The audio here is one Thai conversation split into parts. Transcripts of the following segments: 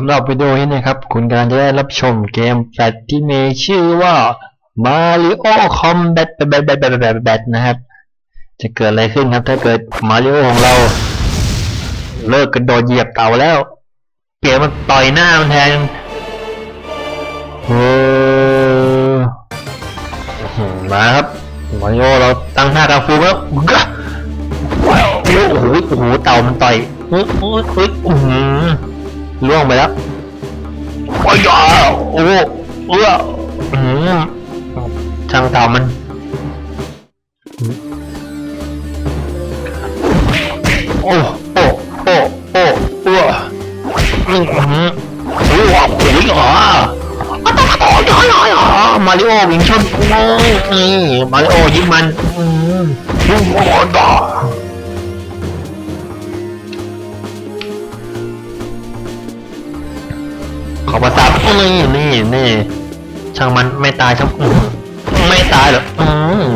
สำหรับวิดีโอนี้นะครับ คุณกำลังจะได้รับชมเกมแฟลชที่มีชื่อว่า Mario Combat แบทแบทแบทแบทแบทนะครับ จะเกิดอะไรขึ้นครับ ถ้าเกิดมาริโอของเรา เลิกกระโดดเหยียบเต่าแล้วเกมมันต่อยหน้ามันแทนโอ้มาครับ มาริโอเราตั้งท่ากังฟูแล้วกะว้าวโอ้โหโอ้โหเต่ามันต่อยเฮ้ยเฮ้ยเฮ้ยอื้อหือ ล่วงไปแล้วโอ้ยอะโอ้โหเอออื้อหือช่างเต่ามันโอ้โอ้โอ้โอ้โอ้อืมอืมโอ้โหโอ้ยอะโอ้ยอะอะมาริโอวิ่งชนโอ้ยนี่มาริโอยิงมันอืมโอ้โหด่าขอ นี่นี่นี่ช่างมันไม่ตายช่างไม่ตายหรอกอืม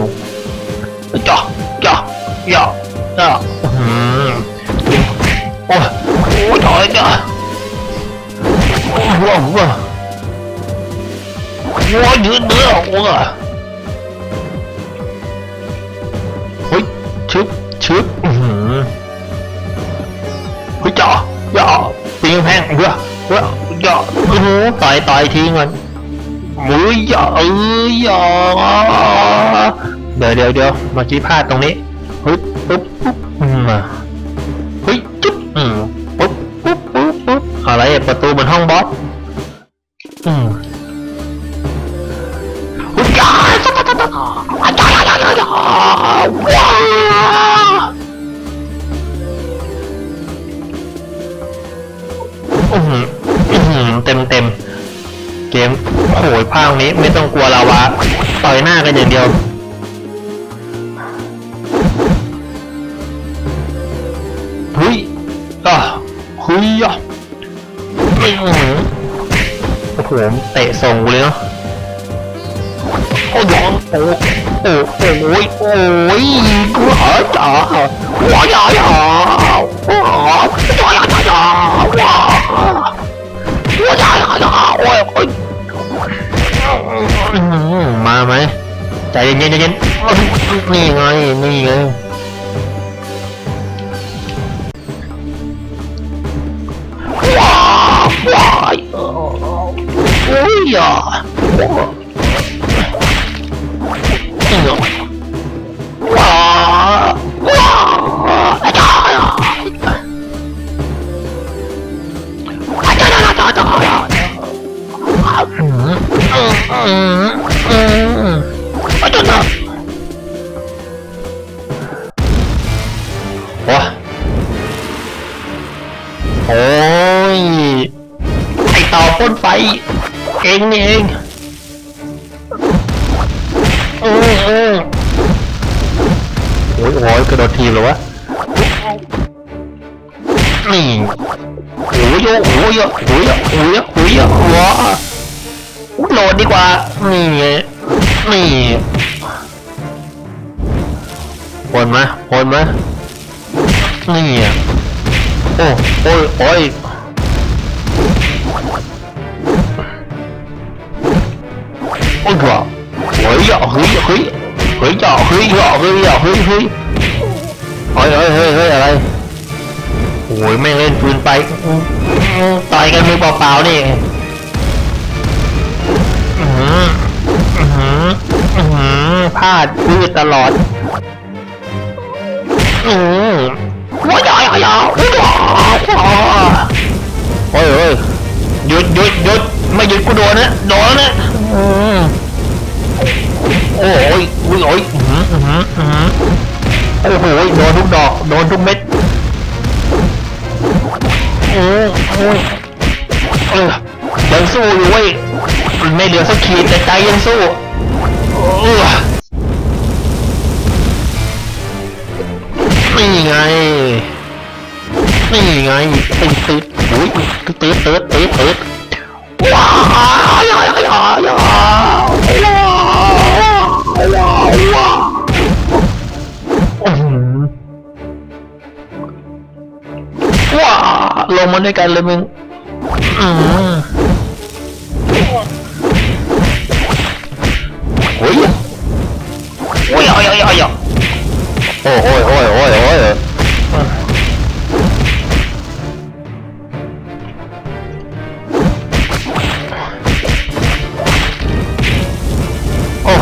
จ่อจ่อย่อย่ออืมโอ้โอ้ยถอยจ้ะโอ้ยว้าวว้าวว้าวยืดเนื้อว้าเฮ้ยชึบชึบอือหือเฮ้ยจ่อย่อปีนแพงเว้ยเว้ยอโอ้ โหต่อยต่อยทิ้งมันมืออย่าเอ้ยย่าเดี๋ยวเดี๋ยวเดี๋ยวเมื่อกี้พลาดตรงนี้เฮ้ยปุ๊บปุ๊บ โหยภาคนี้ไม่ต้องกลัวลาวาต่อยหน้ากันอย่างเดียวเฮ้ยอะเฮ้ยอะโอ้โหเตะส่งกูเลยเนาะโอ้ยองโอ้โอ้โอ้ยโอ้ยกูหาจ๋าว้ายายาว้าวว้ายายา ใจเย็นๆใจเย็นนี่ไงนี่ไงว้าวว้ายโอ้ยอะ เองนี่เองเออเออโอ้ยโอ้ยกระโดดทีมเหรอวะนี่โอ้ยโอ้ยโอ้ยโอ้ยโอ้ยว้าโหลดดีกว่านี่ไงนี่พนมาพนมานี่โอ้โอ้ยโอ้ย โอ้ยว่ะเฮ้ยอะเฮ้ยเฮ้ยเฮ้ยอะเฮ้ยอะเฮ้ยอะเฮ้ยเฮ้ยเฮ้ยเฮ้ยเฮ้ยเฮ้ยอะไรโอ้ยไม่เล่นปืนไปต่อยกันมือเปล่าๆนี่พลาดพืดตลอดอือว้ายายายโอ้ยโอ้ยหยุดหยุดหยุดไม่หยุดกูโดนนะโดนนะอือ โอ้ยโอ้ยอื้อหืออื้อหืออื้อหือโอ้โหโดนทุกดอก โดนทุกเม็ดโอ้ยโอ้ยเออยังสู้อยู่เว้ยไม่เหลือสักขีดแต่ใจยังสู้นี่ไงนี่ไงติดติดโอ้ยติดติดติดติดติด ด้วยกันเลยมึงอืมโอ้ยโอ้ยโอ้ยโอ้ยโอ้ยโอ้ยโอ้ยโอ้ยโอ้ยโอ้ยโอ้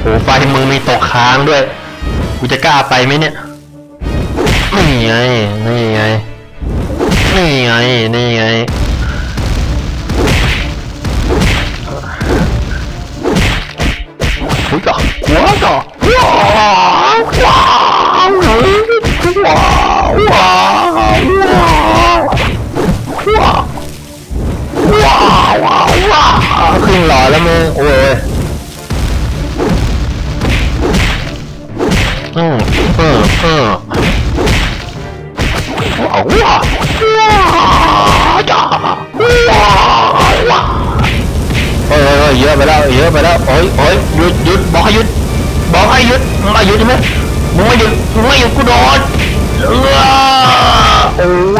โหไฟมึงมีตกค้างด้วย กูจะกล้าไปไหมเนี่ย นี่ไง นี่ไง นี่ไง นี่ไง หัวจ่อหัวจ่อว้าวว้าวว้าวว้าวว้าวว้าวขึ้นหล่อแล้วมึงโอ้ย โอ้ยโอ้ยโอ้ยเยอะไปแล้วเยอะไปแล้วโอ้ยโอ้ยหยุดหยุดบอกให้หยุดบอกให้หยุดมึงมาหยุดใช่ไหมมึงไม่หยุดมึงไม่หยุดกูโดนเออโอ้ย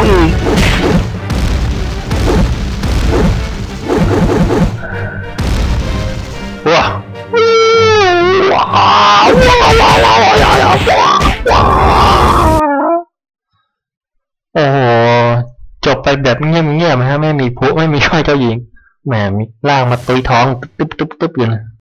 จบไปแบบเงียบนะฮะไม่มีผู้ไม่มีค่อยเจ้าหญิงแหมมีล่างมาตุยท้อง ตุ๊บตุ๊บตุ๊บอยู่นะ